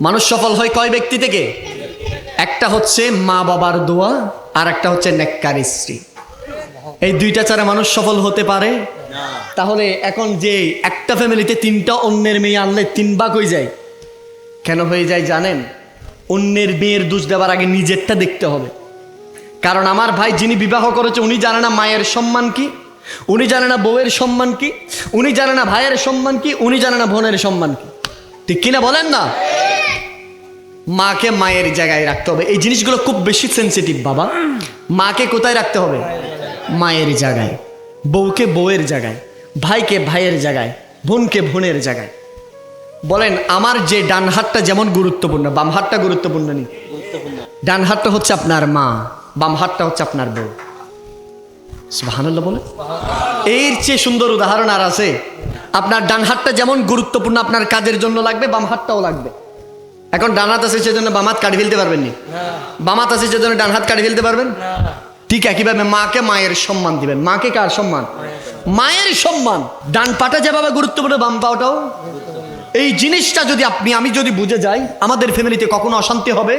মানুষ সফল হয় কয় ব্যক্তি থেকে? একটা হচ্ছে মা বাবার দোয়া, আর একটা হচ্ছে নেককার স্ত্রী। এই দুইটা ছাড়া মানুষ সফল হতে পারে? তাহলে এখন যে একটা ফ্যামিলিতে তিনটা অন্যের মেয়ে আনলে তিন ভাগ হয়ে যায়। কেন হয়ে যায় জানেন? অন্যের মেয়ের দোষ দেওয়ার আগে নিজেরটা দেখতে হবে। কারণ আমার ভাই যিনি বিবাহ করেছে, উনি জানে না মায়ের সম্মান কি, উনি জানে না বউয়ের সম্মান কি, উনি জানে না ভাইয়ের সম্মান কি, উনি জানে না বোনের সম্মান কি। ঠিক কিনা বলেন না? মাকে মায়ের জায়গায় রাখতে হবে। এই জিনিসগুলো খুব বেশি সেন্সিটিভ বাবা। মাকে কোথায় রাখতে হবে? মায়ের জায়গায়। বউকে বউয়ের জায়গায়। ভাইকে ভাইয়ের জায়গায়। বোনকে বোনের জায়গায়। বলেন, আমার যে ডান হাতটা যেমন গুরুত্বপূর্ণ, বাম হাতটা গুরুত্বপূর্ণ নেই। ডান হাতটা হচ্ছে আপনার মা, বাম হাতটা হচ্ছে আপনার বউ। সুবহানাল্লাহ বলে এর চেয়ে সুন্দর উদাহরণ আর আছে। আপনার ডান হাতটা যেমন গুরুত্বপূর্ণ, আপনার কাজের জন্য লাগবে, বাম হাতটাও লাগবে। এখন ডান হাত আছে সেজন্য বাম হাত কাটি ফেলতে পারবেন নি? বাম হাত আছে সেজন্য ডান হাত কাটি ফেলতে পারবেন? ঠিক একইভাবে মাকে মায়ের সম্মান দিবেন। মাকে কার সম্মান? মায়ের সম্মান। ডান পাটা যেভাবে গুরুত্বপূর্ণ বাম পাওয়াটাও এই জিনিসটা যদি আপনি আমি যদি বুঝে যাই আমাদের ফ্যামিলিতে কখনো অশান্তি হবে?